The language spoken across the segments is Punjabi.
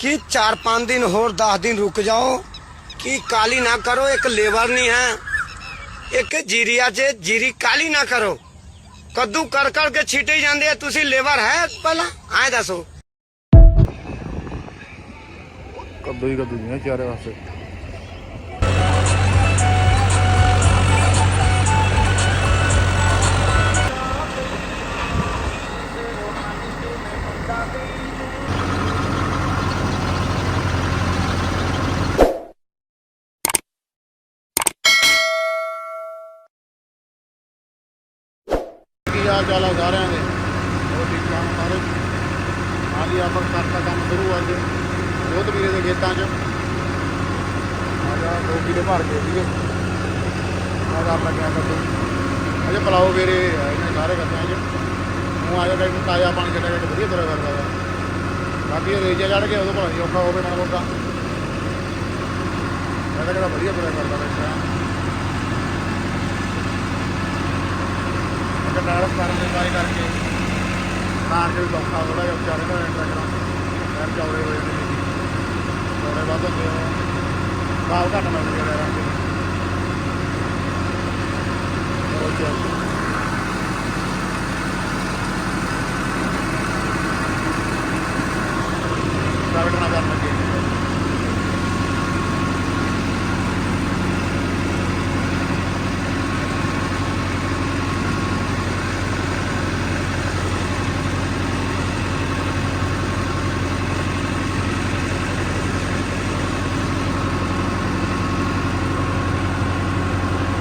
ਕਿ 4-5 ਦਿਨ ਹੋਰ 10 ਦਿਨ ਰੁਕ ਜਾਓ, ਕਿ ਕਾਲੀ ਨਾ ਕਰੋ, ਇੱਕ ਲੇਬਰ ਨਹੀਂ ਹੈ, ਇੱਕ ਜੀਰੀਆ 'ਚ ਜੀਰੀ ਕਾਲੀ ਨਾ ਕਰੋ। ਕੱਦੂ ਕਰ ਕਰ ਕੇ ਛਿੱਟੇ ਜਾਂਦੇ ਤੁਸੀਂ ਲੇਬਰ ਹੈ ਪਹਿਲਾਂ? ਆਏ ਦੱਸੋ। ਕੱਦੂ ਹੀ ਕੱਦੂ ਨਹੀਂ ਚਾਰੇ ਵਾਸਤੇ ਹਾਲ ਚਾਲ ਆ ਸਾਰਿਆਂ ਦੇ। ਹੋਰ ਠੀਕ ਠਾਕ ਸਾਰੇ। ਹਾਂਜੀ ਆਪਾਂ ਕਰਤਾ ਕੰਮ ਸ਼ੁਰੂ ਅੱਜ। ਜੋਤ ਵੀਰੇ ਦੇ ਖੇਤਾਂ 'ਚ। ਆ ਦੋ ਕਿਲੇ ਭਰ ਕੇ ਸੀਗੇ। ਆ ਕਰ ਲੱਗਿਆ ਕੱਦੂ। ਅਜੇ ਪਲਾਓ ਵੀਰੇ ਆਏ ਨੇ ਸਾਰੇ ਕੱਦਿਆਂ 'ਚ। ਉਹ ਆ ਜਾ ਕੇ ਤਾਜ਼ਾ ਪਾਣੀ ਛੱਡਿਆ ਕਿ ਵਧੀਆ ਤਰ੍ਹਾਂ ਕਰਦਾ ਵਾ। ਬਾਕੀ ਇਹ ਰੇਜਾ ਚੜ ਗਿਆ ਉਦੋਂ ਭਲਾ ਔਖਾ ਹੋਵੇ ਮਾੜਾ ਮੋਟਾ ਮੈਂ ਤਾਂ ਕਿਹੜਾ ਵਧੀਆ ਤਰ੍ਹਾਂ ਕਰਦਾ ਬੈਠਾ ਇੱਕ ਟਾਇਰ ਦੇ ਬਾਰੇ ਕਰਕੇ ਮਾਰ ਕੇ ਵੀ ਔਖਾ ਥੋੜਾ ਜਿਹਾ ਵਿਚਾਰੇ ਦਾ ਟਰੈਕਟਰ ਟਾਇਰ ਚੌੜੇ ਹੋਏ ਨੇ ਚੌੜੇ ਵੱਧ ਹੁੰਦੇ ਆ ਬਾਲ ਘੱਟ ਮਿਲਦੇ ਆ ਟਾਇਰਾਂ ਦੇ ਹੋਰ ਕੀ ਟਰੈਕਟਰ ਨਾਲ ਕਰਨ ਲੱਗੇ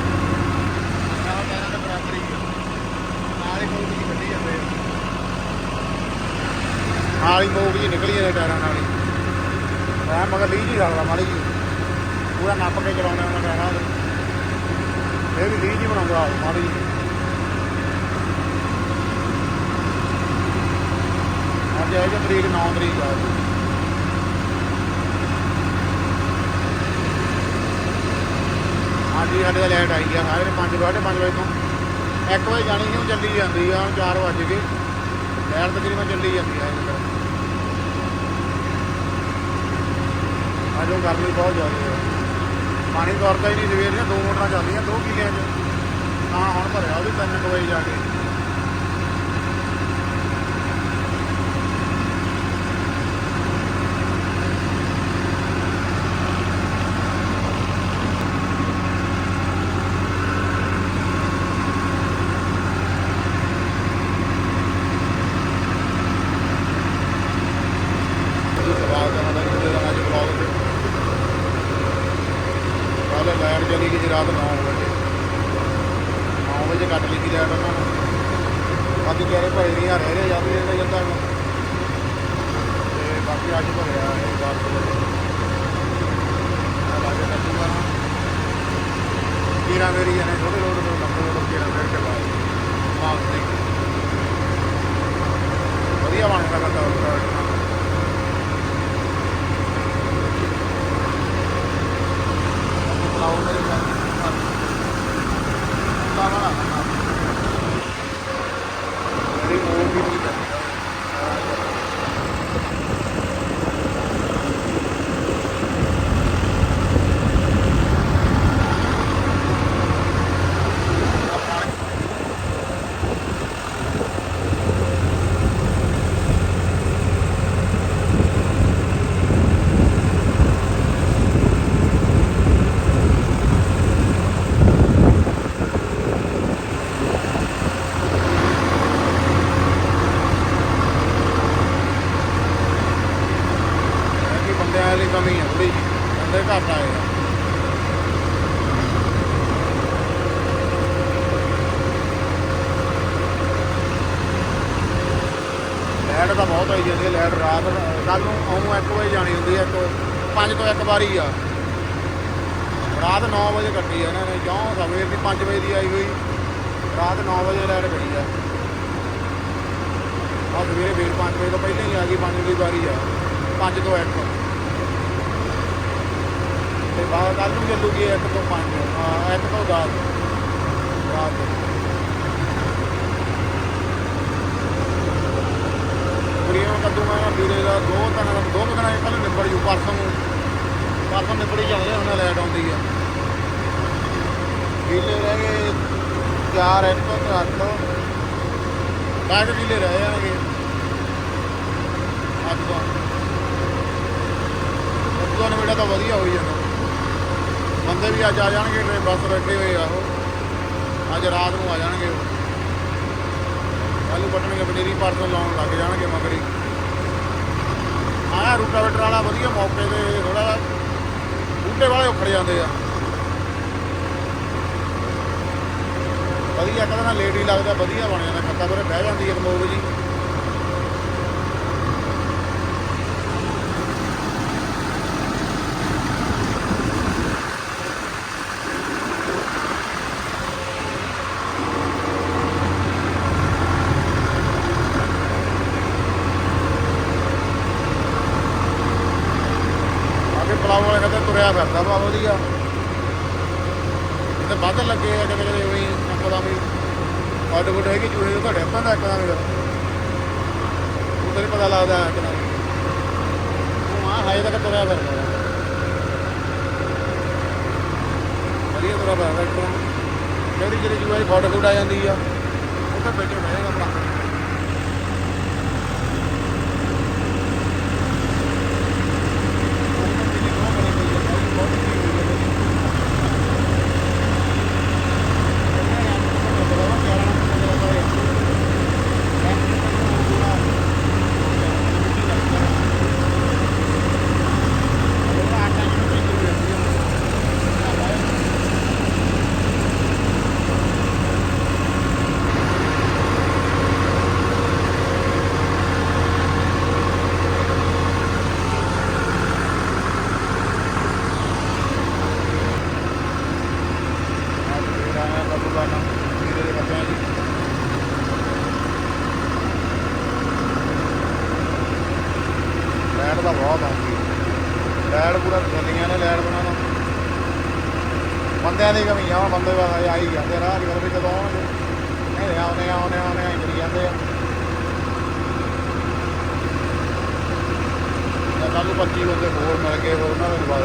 ਨਾਲ ਟਾਇਰਾਂ ਦੇ ਬਰਾਬਰ ਹੀ ਆ। ਨਾਲ ਹੀ ਮੋਗ ਜੀ ਕੱਢੀ ਜਾਂਦੇ ਆ ਨਾਲ ਹੀ ਮੋਗ ਜੀ ਨਿਕਲੀ ਜਾਂਦੇ ਟਾਇਰਾਂ ਨਾਲ ਹੀ। ਮੈਂ ਮਗਰ ਲੀਹ ਜੀ ਰੱਖਦਾ ਮਾੜੀ ਜੀ ਪੂਰਾ ਨੱਪ ਕੇ ਚਲਾਉਂਦੇ ਉਹਨਾਂ ਟਾਇਰਾਂ ਦੇ ਇਹ ਵੀ ਲੀਹ ਜੀ ਬਣਾਉਂਦਾ ਮਾੜੀ ਜੀ ਅੱਜ ਹੈ ਜੀ ਤਰੀਕ 9 ਤਰੀਕ ਆ। ਹਾਂਜੀ ਸਾਡੇ ਦਾ ਲਾਈਟ ਆਈ ਆ, ਸਾਰੇ 5 5:30 ਵਜੇ ਤੋਂ। 1 ਵਜੇ ਜਾਣੀ ਸੀ ਉਹ ਚੱਲੀ ਜਾਂਦੀ ਆ, ਹੁਣ 4 ਵਜ ਗਏ। ਲਾਈਟ ਤਕਰੀਬਨ ਚੱਲੀ ਜਾਂਦੀ ਆ। ਇਹ ਗਰਮੀ ਬਹੁਤ ਜ਼ਿਆਦਾ ਹੈ। ਪਾਣੀ ਤੁਰਦਾ ਹੀ ਨਹੀਂ, ਸਵੇਰ ਦੀਆਂ ਦੋ ਮੋਟਰਾਂ ਚੱਲਦੀਆਂ, ਦੋ ਕਿੱਲਿਆਂ 'ਚ ਹਾਂ ਹੁਣ ਭਰਿਆ ਉਹਦੀ 3 ਵਜੇ ਜਾ ਕੇ ਸਵਾਲ ਕਰਨਾ ਦਾ ਕਿਤੇ ਦਾ ਅੱਜ ਬਲੌਗ ਤੇ ਕੱਲ੍ਹ ਲਾਈਟ ਚਲੀ ਗਈ ਜੀ, ਰਾਤ 9 ਵਜੇ। 9 ਵਜੇ ਕੱਟ ਲਈ ਸੀ ਲਾਈਟ ਉਹਨਾਂ ਨੇ। ਬਾਕੀ ਕਹਿ ਭਾਈ ਨਹੀਂ ਆ ਰਹਿ ਰਹੇ ਜਾਂਦੇ ਰਹਿੰਦੇ ਜਾਂਦਾ ਨੂੰ ਤੇ ਬਾਕੀ ਅੱਜ ਭਰਿਆ ਇਹ ਬਾਤ ਲਾਗੇ ਕੱਟੂਗਾ ਨਾ ਕੀਰਾ ਮੇਰੀ ਨੇ ਥੋੜੇ ਰੋਡ ਤੋਂ ਲੰਬੇ ਰੋਡ ਕੀਰਾ ਮੇਰ ਕੇ ਬਾਅਦ ਮਾਫ ਨਹੀਂ। ਵਧੀਆ ਬਣ ਗਿਆ ਕਰਦਾ ਉਹ ਬੁਲਾਓ ਮੇਰੇ ਨਾਲ ਸਾਰਾ ਨਾ ਮੇਰੀ ਮੋਰ ਵੀ ਨਹੀਂ ਕਰਦਾ ਕਿ ਬੰਦਿਆਂ ਵਾਲੀ ਕਮੀ ਹੈ ਥੋੜੀ ਜਿਹੀ ਬੰਦੇ ਘੱਟ ਆਏ ਆ ਲੈਟ ਤਾਂ ਬਹੁਤ ਆਈ ਜਾਂਦੀ ਹੈ ਲੈਟ ਰਾਤ ਕੱਲ ਨੂੰ ਆਉਂ 1 ਵਜੇ ਜਾਣੀ ਹੁੰਦੀ ਹੈ, ਇੱਕ 5 ਤੋਂ ਇੱਕ ਵਾਰੀ ਆ। ਰਾਤ 9 ਵਜੇ ਕੱਟੀ ਇਹਨਾਂ ਨੇ ਕਿਉਂ ਸਵੇਰ ਦੀ 5 ਵਜੇ ਦੀ ਆਈ ਹੋਈ। ਰਾਤ 9 ਵਜੇ ਲੈਟ ਗਈ ਆ। ਆ ਸਵੇਰੇ ਫੇਰ 5 ਵਜੇ ਤੋਂ ਪਹਿਲਾਂ ਹੀ ਆ ਗਈ 5 ਦੀ ਵਾਰੀ ਆ 5 ਤੋਂ 1 ਤੇ ਬਾਅਦ ਕੱਲ ਨੂੰ ਚੱਲੂਗੀ 1 ਤੋਂ 5 1 ਤੋਂ 10 ਰਾਤ ਨੂੰ। ਕੁੜੀਆਂ ਕੱਦੂ ਮੈਂ ਵੀਰੇ ਦਾ ਦੋ ਤਾਂ ਦੋ ਦਿਨਾਂ ਕੱਲ ਨਿਬੜ ਜੂ, ਪਰਸੋਂ ਪਰਸੋਂ ਨਿਬੜੀ ਜਾਂਦੇ ਹੁਣ ਲਾਈਟ ਆਉਂਦੀ ਆ। ਕਿੱਲੇ ਰਹਿ ਗਏ ਚਾਰ ਇੱਕ ਅੱਠ। ਬਾਅਦ ਕਿੱਲੇ ਰਹਿ ਜਾਣਗੇ। ਅੱਜ ਤੋਂ ਉਦੋਂ ਨਵੇੜਾ ਤਾਂ ਵਧੀਆ ਹੋਈ ਜਾਂਦਾ। ਬੰਦੇ ਵੀ ਅੱਜ ਆ ਜਾਣਗੇ ਟ੍ਰੇਨ ਬੱਸ ਬੈਠੇ ਹੋਏ ਆ ਉਹ। ਅੱਜ ਰਾਤ ਨੂੰ ਆ ਜਾਣਗੇ ਉਹ। ਕੱਲ੍ਹ ਨੂੰ ਪਟਣਗੇ ਪਨੀਰੀ ਪਰਸੋਂ ਲਾਉਣ ਲੱਗ ਜਾਣਗੇ ਮਗਰੀ। ਆਹ ਰੂਟਾਵੇਟਰ ਵਾਲਾ ਵਧੀਆ ਮੌਕੇ ਤੇ ਥੋੜਾ ਬੂਟੇ ਵਾਲੇ ਉਖੜ ਜਾਂਦੇ ਆ। ਵਧੀਆ ਕਹਿੰਦਾ ਨਾ ਲੇਟ ਹੀ ਲੱਗਦਾ, ਵਧੀਆ ਬਣ ਜਾਂਦਾ ਖੱਤਾ ਪਰ ਬਹਿ ਜਾਂਦੀ ਹੈ ਕਮੋਗ ਜੀ ਆਗੇ ਪਲਾਵ ਵਾਲੇ ਕਹਿੰਦੇ ਤੁਰਿਆ ਫਿਰਦਾ ਵਾ ਵਧੀਆ। ਤੇ ਵੱਧ ਲੱਗੇ ਆ, ਕਿਤੇ ਕਿਤੇ ਉਹੀ ਇੱਕਦਮ ਹੀ ਅੱਡ ਗੁੱਡ ਹੈਗੀ, ਚੂਹੇ ਦੇ ਤੁਹਾਡੇ ਹੱਥਾਂ ਦਾ ਇੱਕਦਮ ਹੀ ਉਹ ਨਹੀਂ ਪਤਾ ਲੱਗਦਾ ਇੱਕਦਮ ਉਹ ਆ, ਹਾਏ ਤੱਕ ਤੁਰਿਆ ਫਿਰਦਾ ਵਧੀਆ ਤੁਰਿਆ ਫਿਰਦਾ ਇੱਕਦਮ ਜਿਹੜੀ ਜਿਹੜੀ ਚੂਹੇ ਦੀ ਫੋਟ ਫੁੱਟ ਆ ਜਾਂਦੀ ਆ ਉਹ ਤਾਂ ਬੈਠੇ ਬਹਿ ਆਪਣਾ ਲੈਟ ਦਾ ਬਹੁਤ ਆਉਂਦੀ ਲੈਟ ਪੂਰਾ ਦੁਨੀਆ ਨੇ ਲੈਟ ਬਣਾਉਣਾ ਬੰਦਿਆਂ ਦੀ ਕਮੀ ਆ ਬੰਦੇ ਵਾ ਆਈ ਜਾਂਦੇ ਆ, ਰਾਹ ਨਹੀਂ ਵੀ ਕਦੋਂ ਆਉਣਗੇ ਨਹੀਂ ਆਉਣੇ ਆਉਣੇ ਆਉਣੇ ਆਈ ਕਰੀ ਜਾਂਦੇ ਆ ਜਾਂ ਕੱਲ ਨੂੰ 25 ਬੰਦੇ ਹੋਰ ਮਿਲ ਗਏ ਹੋਰ ਉਹਨਾਂ ਦੇ ਲਵਾ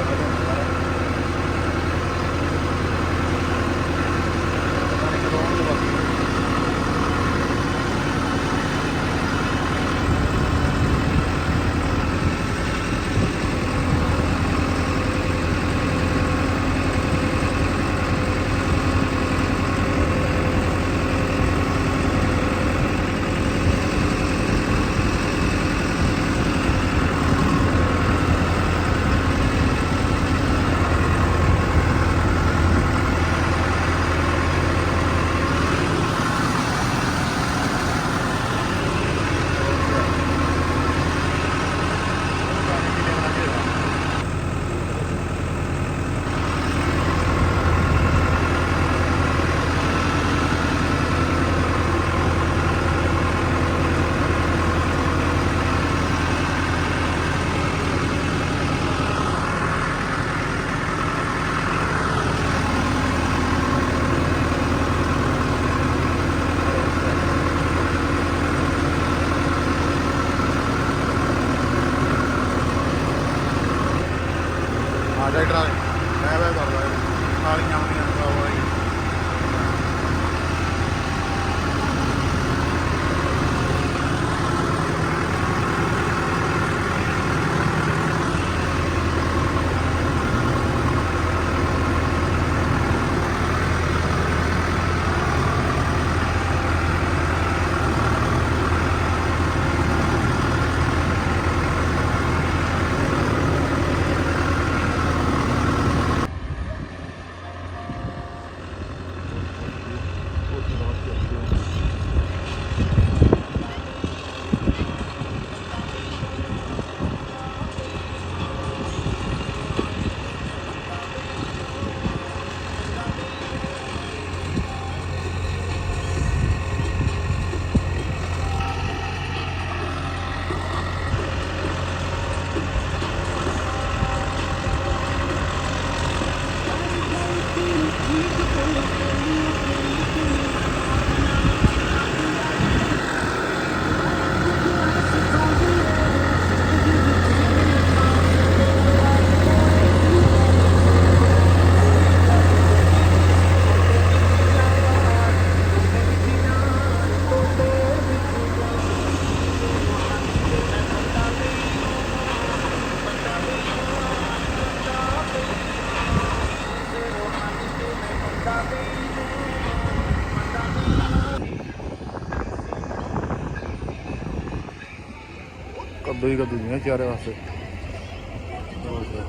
ਕੱਦੂ ਹੀ ਕੱਦੂ ਦੀਆਂ ਚਾਰੇ ਪਾਸੇ ਹੋਰ ਕਿਆ।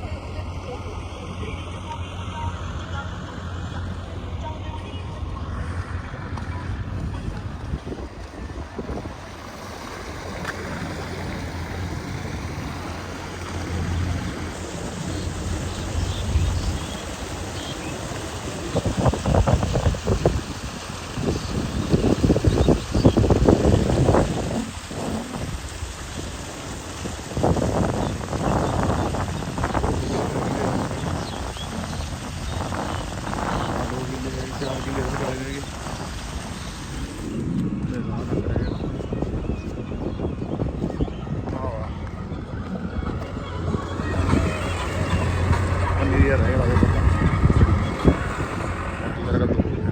ਆਹ ਦੋ ਕਿੱਲੇ ਚਾਰ ਕਿੱਲੇ ਹੋਰ ਕਰਾਏ ਜਾਣਗੇ ਤੇ ਰਾਹ ਲੱਗ ਰਿਹਾ ਆਹ ਅੰਨੀ ਯਾਰ ਰਹਿ ਗਿਆ ਪਤਾ ਮੇਰਾ ਕੱਦੂ ਹੋ ਗਿਆ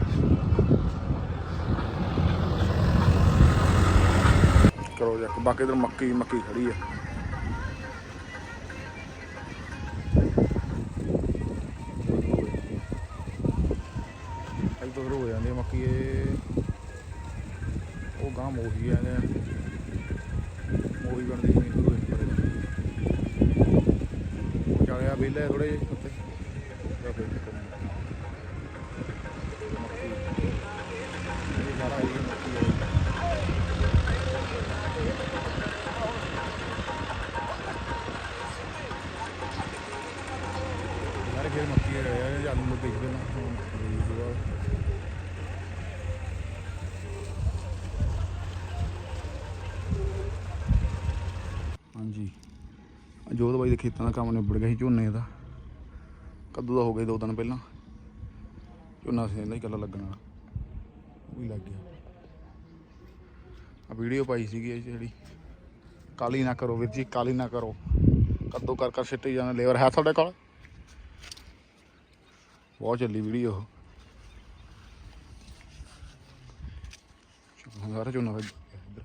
ਕਰੋ ਜੱਕ ਬਾਕੀ ਇਧਰ ਮੱਕੀ ਮੱਕੀ ਖੜੀ ਆ। ਬਾਈ ਦੇ ਖੇਤਾਂ ਦਾ ਕੰਮ ਨਿਬੜ ਗਿਆ ਸੀ ਝੋਨੇ ਦਾ। ਕੱਦੂ ਦਾ ਹੋ ਗਿਆ ਦੋ ਦਿਨ ਪਹਿਲਾਂ। ਝੋਨਾ ਸੀ ਇਹਦਾ ਹੀ ਕੱਲਾ ਲੱਗਣ। ਵਾਲਾ ਉਹ ਵੀ ਲੱਗ ਗਿਆ। ਆ ਵੀਡੀਓ ਪਾਈ ਸੀਗੀ ਜਿਹੜੀ। ਕਾਲੀ ਨਾ ਕਰੋ ਵੀਰ ਜੀ, ਕਾਲੀ ਨਾ ਕਰੋ। ਕੱਦੂ ਕਰ ਕਰ ਸਿੱਟੀ ਜਾਣਾ ਲੇਬਰ ਹੈ ਤੁਹਾਡੇ ਕੋਲ? ਬਹੁਤ ਚੱਲੀ ਵੀਡੀਓ ਉਹ। ਸਾਰਾ ਝੋਨਾ ਵੱਜ ਗਿਆ ਇੱਧਰ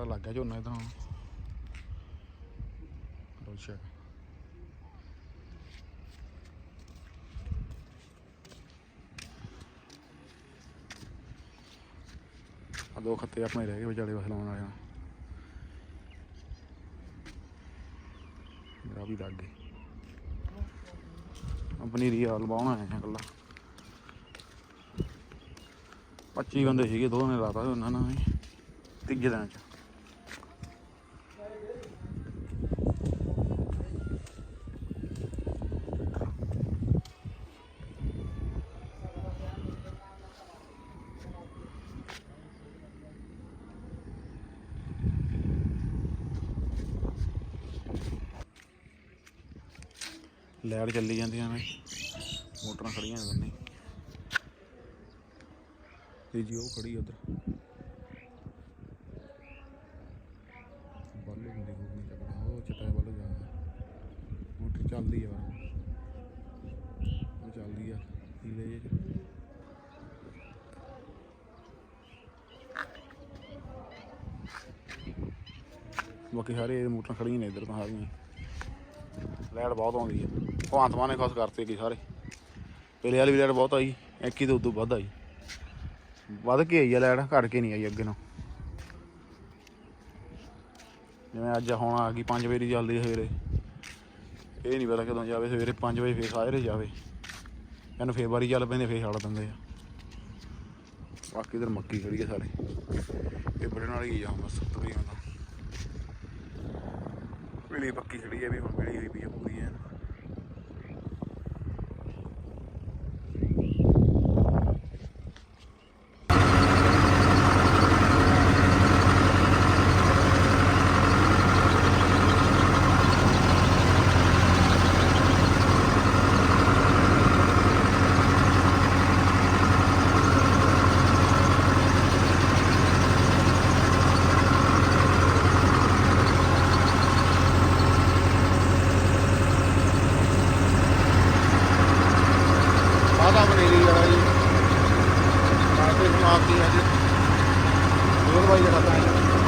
ਸਾਰਾ ਲੱਗ ਗਿਆ ਝੋਨਾ ਇਧਰ। ਰੋਸ਼ਾ ਆ ਦੋ ਖੱਤੇ ਆਪਣੇ ਰਹਿ ਗਏ ਵਿਚਾਲੇ ਬਸ ਲਾਉਣ ਵਾਲੇ ਮੇਰਾ ਵੀ ਲੱਗ ਗਏ। ਆ ਪਨੀਰੀ ਹਾਲ ਬਾਉਣਾ ਹੈ ਇਕੱਲਾ। 25 ਬੰਦੇ ਸੀਗੇ ਦੋ ਨੇ ਲਾਤਾ ਉਹਨਾਂ ਨਾਲ ਤੀਜੇ ਦਿਨ ਚ। ਲਾਈਟ ਚੱਲੀ ਜਾਂਦੀਆਂ ਨੇ ਮੋਟਰਾਂ ਖੜੀਆਂ ਨੇ ਦੋਨੇ। ਤੇ ਜੀ ਉਹ ਖੜੀ ਉਧਰ। ਬੱਲੂ ਹੁੰਦੀ ਕੋਈ ਨਹੀਂ ਚੱਲਦਾ ਉਹ ਚਟਾਈ ਵੱਲ ਜਾ ਮੋਟਰ ਚੱਲਦੀ ਆ ਉਹ ਚੱਲਦੀ ਆ, ਹੀਲੇ ਜੇ ਬਾਕੀ ਸਾਰੇ ਮੋਟਰਾਂ ਖੜੀਆਂ ਨੇ ਇੱਧਰ ਤਾਂ ਸਾਰੀਆਂ। ਲਾਈਟ ਬਹੁਤ ਆਉਂਦੀ ਹੈ ਭਗਵੰਤ ਮਾਨ ਨੇ ਖੁਸ਼ ਕਰਤੇ ਕੀ ਸਾਰੇ। ਪਹਿਲੇ ਵਾਲੀ ਵੀ ਲੈਟ ਬਹੁਤ ਆਈ ਐਕੀ ਤੋਂ ਉਦੋਂ ਵੱਧ ਆਈ। ਵੱਧ ਕੇ ਆਈ ਆ ਲੈਟ ਘਟ ਕੇ ਨਹੀਂ ਆਈ ਅੱਗੇ ਨੂੰ ਜਿਵੇਂ ਅੱਜ ਹੁਣ ਆ ਗਈ 5 ਵਜੇ ਦੀ ਚੱਲਦੀ ਸਵੇਰੇ। ਇਹ ਨਹੀਂ ਪਤਾ ਕਦੋਂ ਜਾਵੇ, ਸਵੇਰੇ 5 ਵਜੇ ਫੇਰ ਸਾਰੇ ਜਾਵੇ। ਇਹਨੂੰ ਫੇਰ ਵਾਰੀ ਚੱਲ ਪੈਂਦੇ, ਫੇਰ ਛੱਡ ਦਿੰਦੇ ਆ। ਬਾਕੀ ਇਧਰ ਮੱਕੀ ਖੜੀ ਆ ਸਾਰੇ। ਇਹ ਬੜੇ ਨਾਲ ਹੀ ਆ, ਬਸ ਤਕਰੀਬਨ। ਤਾਂ ਪੀਲੀ ਪੱਕੀ ਖੜੀ ਹੈ ਵੀ ਹੁਣ ਪੀਲੀ ਹੋਈ ਪਈ ਆ ਪੂਰੀ। Bye.